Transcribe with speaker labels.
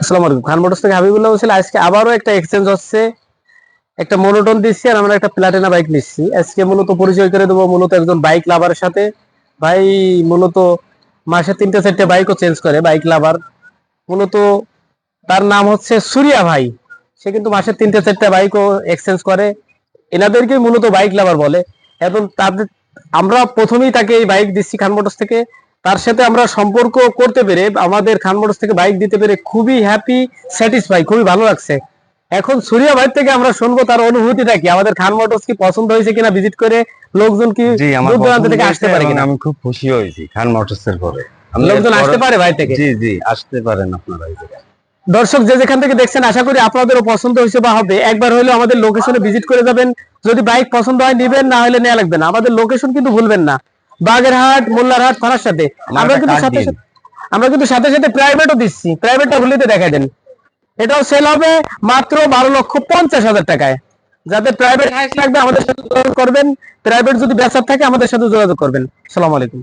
Speaker 1: আসসালামু আলাইকুম। খান মোটরস থেকে হাবিবুল্লাহ বলছিল, আজকে আবারও একটা এক্সচেঞ্জ হচ্ছে। একটা মনোটন দিচ্ছি আর আমরা একটা প্লাটিনা বাইক নিচ্ছি। আজকে মূলত পরিচয় করে দেবো মূলত একজন বাইক লাভারের সাথে। ভাই, মূলত মাসে তিনটে, চারটে বাইকও চেঞ্জ করে বাইক লাভার মূলত তার নাম হচ্ছে সুরিয়া ভাই। সে কিন্তু মাসে তিনটে, চারটে বাইকও এক্সচেঞ্জ করে। এনাদেরকে মূলত বাইক লাভার বলে। এবং তাদের আমরা প্রথমেই তাকে এই বাইক দিচ্ছি খান মোটরস থেকে। তার সাথে আমরা সম্পর্ক করতে পেরে আমাদের খান মোটরস থেকে বাইক দিতে পেরে খুবই হ্যাপি স্যাটিসফাই খুবই ভালো লাগছে। এখন সুরিয়া ভাই থেকে আমরা শুনব তার অনুভূতিটা কি? আমাদের খান মোটরস কি পছন্দ হয়েছে কিনা ভিজিট করে? লোকজন কি দূর দূরান্ত থেকে আসতে পারে কিনা?
Speaker 2: আমি খুব খুশি হয়েছি খান মোটরস এর পরে
Speaker 1: লোকজন আসতে পারে ভাই থেকে?
Speaker 2: জি জি আসতে পারেন আপনারা এই জায়গায়।
Speaker 1: দর্শক যে যেখান থেকে দেখছেন আশা করি আপনাদেরও পছন্দ হয়েছে বা হবে। একবার হলে আমাদের লোকেশনে ভিজিট করে যাবেন। যদি বাইক পছন্দ হয় নিবেন না হলে নেওয়া লাগবে না। আমাদের লোকেশন কিন্তু ভুলবেন না। বাগেরহাট মোল্লারহাট থানার সাথে
Speaker 2: আমরা
Speaker 1: কিন্তু সাথে সাথে আমরা কিন্তু সাথে সাথে প্রাইভেটও দিচ্ছি। প্রাইভেটটা ভুলিতে দেখা দেন। এটাও সেল হবে মাত্র বারো লক্ষ পঞ্চাশ হাজার টাকায়। যাদের প্রাইভেট হাইস লাগবে আমাদের সাথে যোগাযোগ করবেন। প্রাইভেট যদি বেচার থাকে আমাদের সাথে যোগাযোগ করবেন। সালাম আলাইকুম।